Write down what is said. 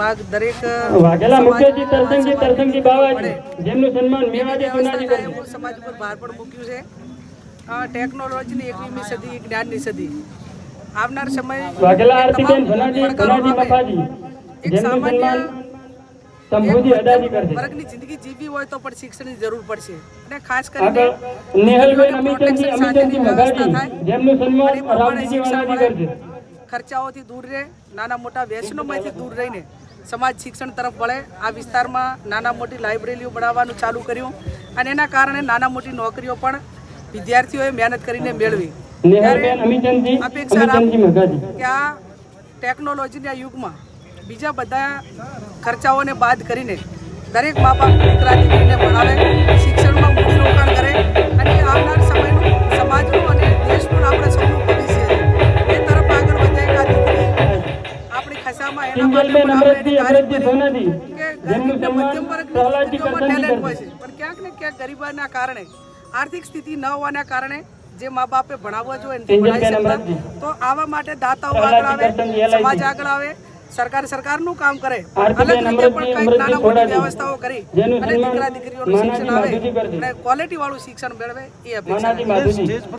માગ દરેક વાઘેલા મુખ્યજી તરસંગજી તરસંગજી બાવાજી જેમનું સન્માન મેવાજી થાય કરશે સમાજ પર ભાર પણ મૂક્યું છે. ટેકનોલોજીની એકવીસમી સદી જ્ઞાનની સદી. આવનાર સમય વાઘેલા આરતીબેન ધનાજી સામે મફાજી એક જેમનું સામાન્ય સન્માન સંભુજી અડાજી કરશે. વર્ગની જિંદગી જીવી હોય તો પણ શિક્ષણની જરૂર પડશે. અને ખાસ કરીને નેહલબેન અમિતજી મઘાજી થાય. જેમનું સન્માન રામજી વાલાજી કરશે. ખર્ચાઓથી દૂર રહે નાના મોટા વ્યસનોમાંથી દૂર રહીને સમાજ શિક્ષણ તરફ વળે આ વિસ્તારમાં નાના મોટી લાઇબ્રેરીઓ બનાવવાનું ચાલુ કર્યું અને એના કારણે નાના મોટી નોકરીઓ પણ વિદ્યાર્થીઓએ મહેનત કરીને મેળવી. અપેક્ષા કે આ ટેકનોલોજીના યુગમાં બીજા બધા ખર્ચાઓને બાદ કરીને દરેક મા બાપ દીકરા દીકરીને ભણાવે આપણી એના માટે પણ આપણે તારીફ કરી કે જેમનું ગરીબ ને સન્માન મધ્યમ વર્ગની પ્રહલાદજી સ્ત્રીઓમાં હોય છે પણ ક્યાંક ને ક્યાંક ગરીબાના કારણે. આર્થિક સ્થિતિ ન હોવાના કારણે જે મા બાપે ભણાવવા જોઈએ નથી ભણાવી શકતા. તો આવા માટે દાતાઓ આગળ આવે સમાજ આગળ આવે સરકાર સરકારનું કામ કરે. અલગ રીતે પણ કંઈક નાના મોટી વ્યવસ્થાઓ કરી અને દીકરા દીકરીઓનું શિક્ષણ આવે અને ક્વોલિટી વાળું શિક્ષણ મેળવે એ અપેક્ષા